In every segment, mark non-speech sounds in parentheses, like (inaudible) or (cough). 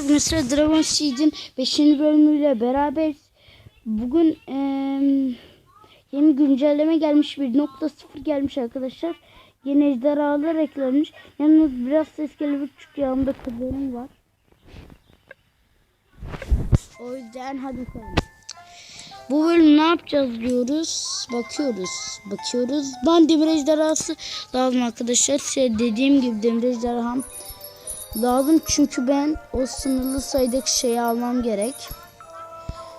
Mesela Dragon Seed'in 5. bölümüyle beraber bugün eee, yeni güncelleme gelmiş 1.0 gelmiş arkadaşlar. Yeni ejderhalar eklenmiş. Yalnız biraz ses gelebilir çünkü yanımda kızlarım var. O yüzden hadi bakalım. Bu bölüm ne yapacağız diyoruz. Bakıyoruz. Bakıyoruz. Ben demir ejderhası lazım arkadaşlar. Şey dediğim gibi demir ejderham lazım çünkü ben o sınırlı sayıdaki şeyi almam gerek.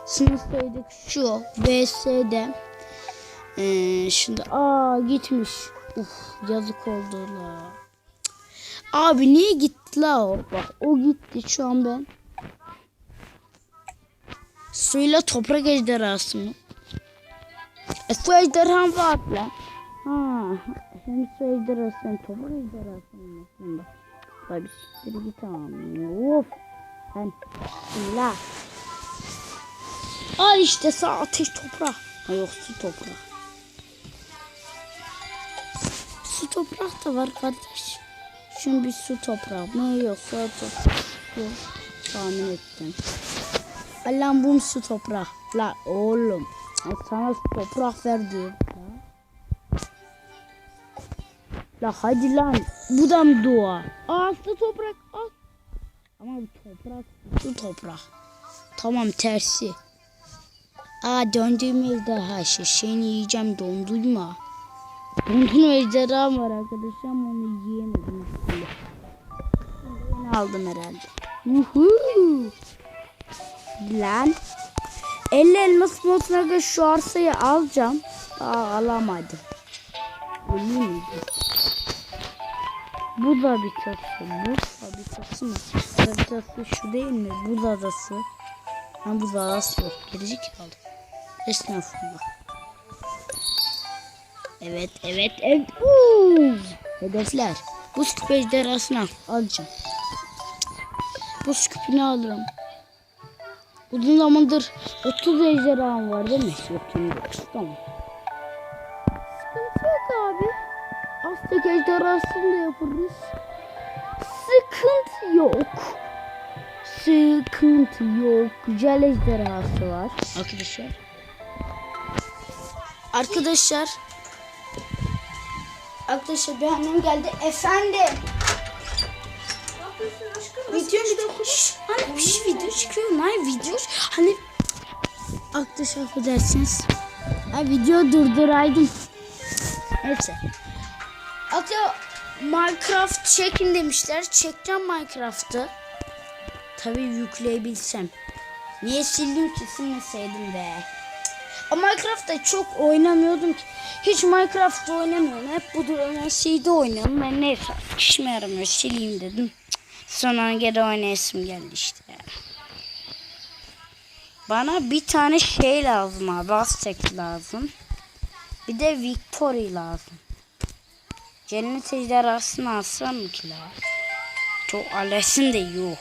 Sınırlı sayıdaki şu VS'de ee, şimdi aa gitmiş. Uf yazık oldu la. Abi niye gitti la o? Bak o gitti şu an ben. Suyla toprak ejderhası mı? E, su ejderham var lan. Ha, hem su ejderhası hem toprak ejderhası mı? Tabii siktir git tamam. Of. Ben. Bismillah. Al işte sağ ateş toprak. Ha yok su toprak. Su toprak da var kardeş. Şimdi bir su toprağı mı yok su toprak. Yok. Tahmin ettim. Allah'ım bu su toprak. La oğlum. Sana su toprak ver. La hadi lan. Bu da mı dua? Su toprak al. Ama bu toprak su toprak. Tamam tersi. Aa döndüğüm ejderha şişeni yiyeceğim dondurma. Dondurma ejderham var arkadaşlar onu yiyemedim. Yeni aldım herhalde. Yuhuu. Lan. 50 elmas moduna şu arsayı alacağım. Aa alamadım. Öyle miydi? Bu da bir tatlı. Bu da bir tatlı mı? Bu şu değil mi? Bu da adası. Ha bu da adası yok. Gelecek kaldı. Estağfurullah. Evet, evet, evet. Uuu. Hedefler. Bu küpe ejderhasını alacağım. Bu küpünü alırım. Uzun zamandır 30 ejderham var değil mi? Yok 29 tamam. Aztek ejderhasını da yaparız. Sıkıntı yok. Sıkıntı yok. Güzel ejderhası var arkadaşlar. Arkadaşlar. Arkadaşlar bir annem geldi. Efendim. Video video Şşş, hani bir şey video çıkıyor? Hani video hani arkadaşlar affedersiniz. Ha video durduraydım. Neyse. Hatta Minecraft çekin demişler. Çekeceğim Minecraft'ı. Tabii yükleyebilsem. Niye sildim ki silmeseydim be. O Minecraft'ta çok oynamıyordum ki. Hiç Minecraft oynamıyorum. Hep bu duran şeyde oynuyorum. Ben neyse işime yaramıyor sileyim dedim. Sonra geri oynayasım geldi işte. Bana bir tane şey lazım abi. Aztek lazım. Bir de Victory lazım. Cennet ejderhasını alsam mı ki la? Çok alesin de yok.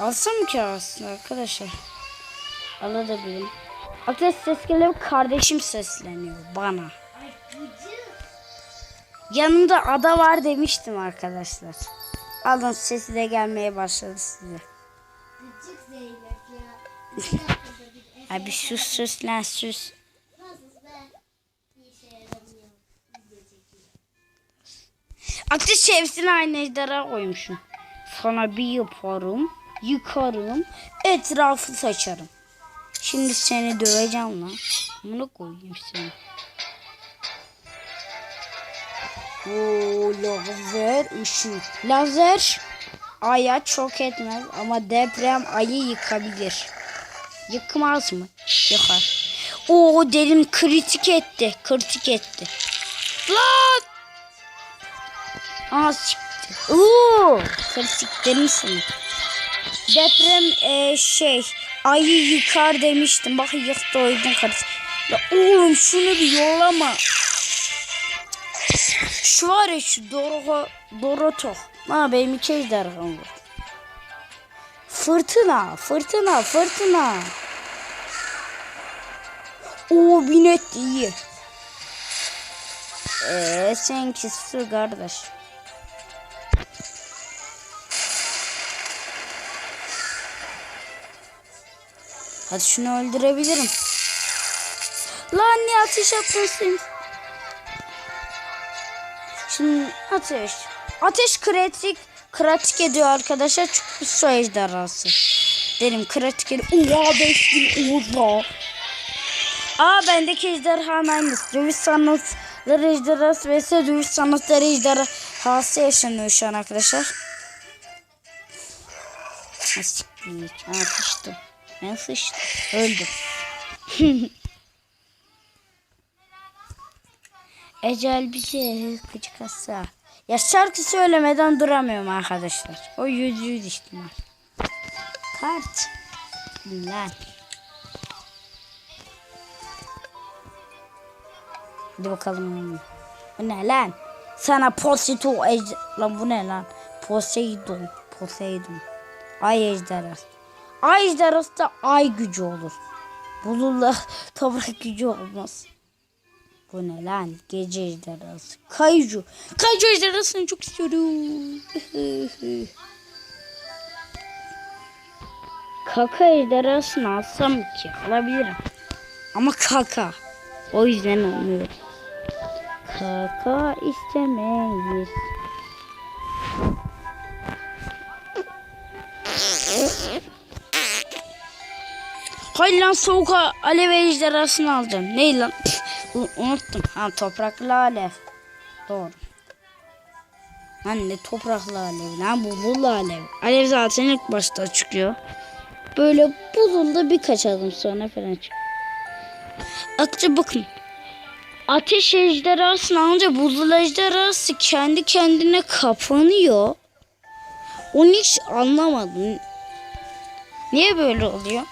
Alsam mı ki aslında arkadaşlar? Alabilirim. Arkadaşlar ses geliyor. Kardeşim sesleniyor bana. Yanımda ada var demiştim arkadaşlar. Alın sesi de gelmeye başladı size. Abi sus sus lan sus. Arkadaşlar hepsini aynı ejderha koymuşum. Sana bir yaparım. Yıkarım. Etrafı saçarım. Şimdi seni döveceğim lan. Bunu koyayım seni. Oo, lazer ışık. Lazer aya çok etmez ama deprem ayı yıkabilir. Yıkmaz mı? Yıkar. Oo derim kritik etti. Kritik etti. Lan! Aa siktir. Oo, kritik demişsin. Deprem e, şey ayı yıkar demiştim. Bak yıktı o yüzden. Ya oğlum şunu bir yollama. Şu var ya şu Doro, Doroto. Ha benim iki ejderham var. Fırtına, fırtına, fırtına. Oo binet iyi. Eee seninki su kardeş. Hadi şunu öldürebilirim. Lan niye ateş yapmasın? Şimdi ateş. Ateş kritik kritik ediyor arkadaşlar çünkü su ejderhası. Derim kritik ediyor. Oha 5000 oha. Aa bendeki ejderha aynısı. Dövüş sanatları ejderhası vs dövüş sanatları ejderhası yaşanıyor şu an arkadaşlar. Ha siktir. Ben sıçtım. Öldüm. (laughs) Ecel bize gıcık asa. Ya şarkı söylemeden duramıyorum arkadaşlar. O yüz yüz ihtimal. Kart. Lan. Hadi bakalım. Bu ne lan? Sana Posito ej- Lan bu ne lan? Poseidon. Poseidon. Ay ejderhası. Ay ejderhası da ay gücü olur. Bulurlar (laughs) toprak gücü olmaz. Bu ne lan? Gece ejderhası. Kayucu. Kayucu ejderhasını çok istiyorum. (laughs) kaka ejderhasını alsam ki alabilirim. Ama kaka. O yüzden olmuyor. Kaka istemeyiz. Hayır lan soğuk alev ejderhasını alacağım. Ne lan? (laughs) Unuttum. Ha topraklı alev. Doğru. Lan ne topraklı alev lan buzullu alev. Alev zaten ilk başta çıkıyor. Böyle buzulda birkaç adım sonra falan çıkıyor. Atça bakın. Ateş ejderhasını alınca buzul ejderhası kendi kendine kapanıyor. Onu hiç anlamadım. Niye böyle oluyor?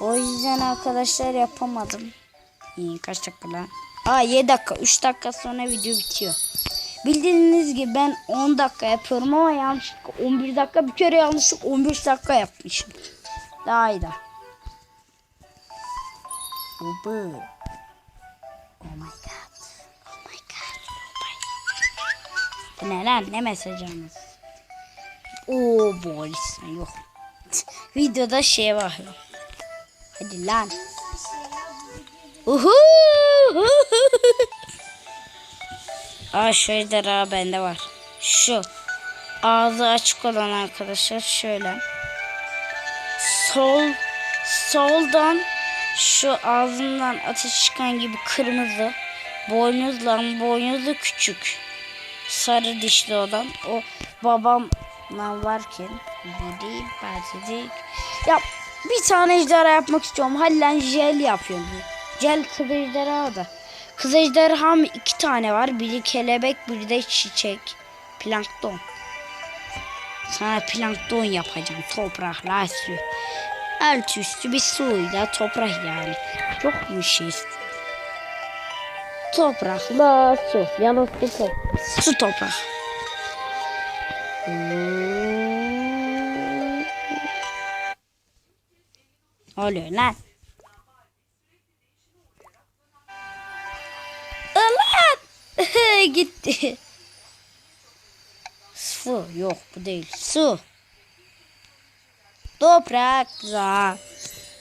O yüzden arkadaşlar yapamadım. İyi kaç dakika lan? Aa 7 dakika. 3 dakika sonra video bitiyor. Bildiğiniz gibi ben 10 dakika yapıyorum ama yanlışlıkla 11 dakika bir kere yanlışlıkla 15 dakika yapmışım. Daha iyi de. Baba. Oh my god. Oh my god. Oh ne lan? Ne mesajınız? Oo Boris. Yok. (laughs) Videoda şey var. Hadi lan. Uhu. (laughs) Aa şu ejderha bende var. Şu. Ağzı açık olan arkadaşlar şöyle. Sol soldan şu ağzından ateş çıkan gibi kırmızı. Boynuzla boynuzlu küçük. Sarı dişli olan. O babamla varken biri bahsedecek. Ya bir tane ejderha yapmak istiyorum. Halen jel yapıyorum. Jel kız ejderha da. Kız ejderham iki tane var. Biri kelebek, biri de çiçek. Plankton. Sana plankton yapacağım. Toprakla su. Alt üstü bir suyla toprak yani. Çok bir şey. Toprakla su. Yalnız su toprak. Su toprak. Oluyor lan. Lan! Gitti. Su yok bu değil. Su. Toprak. Za.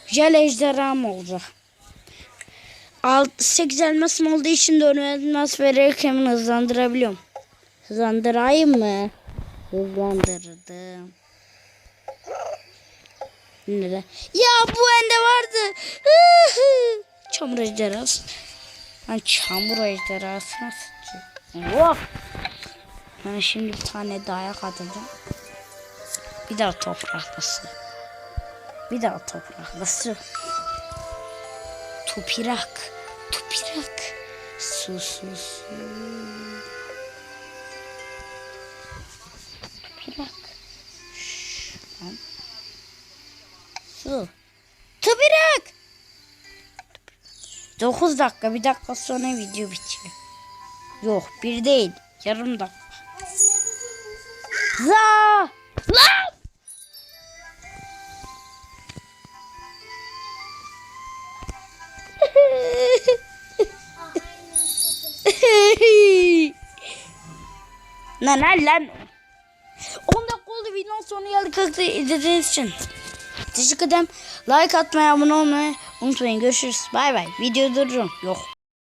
Jel ejderham olacak. 8 elmasım olduğu için 4 elmas vererek hemen hızlandırabiliyorum. Hızlandırayım mı? Hızlandırdım. Neden? Ya bu bende vardı. (laughs) Çamur ejderhası. Lan çamur ejderhası nasıl? Of. Ben şimdi bir tane dayak atacağım. Bir daha topraklısı. Bir daha topraklısı. Topirak. Topirak. Su su su. Topirak. Şşş. Su. Topirak. 9 dakika bir dakika sonra video bitiyor. Yok bir değil yarım dakika. Za! Lan! (laughs) lan lan lan. 10 dakika oldu videonun sonu geldi kızı izlediğiniz için. Teşekkür ederim. Like atmayı, abone olmayı unutmayın. Görüşürüz. Bay bay. Video durdurun. Yok.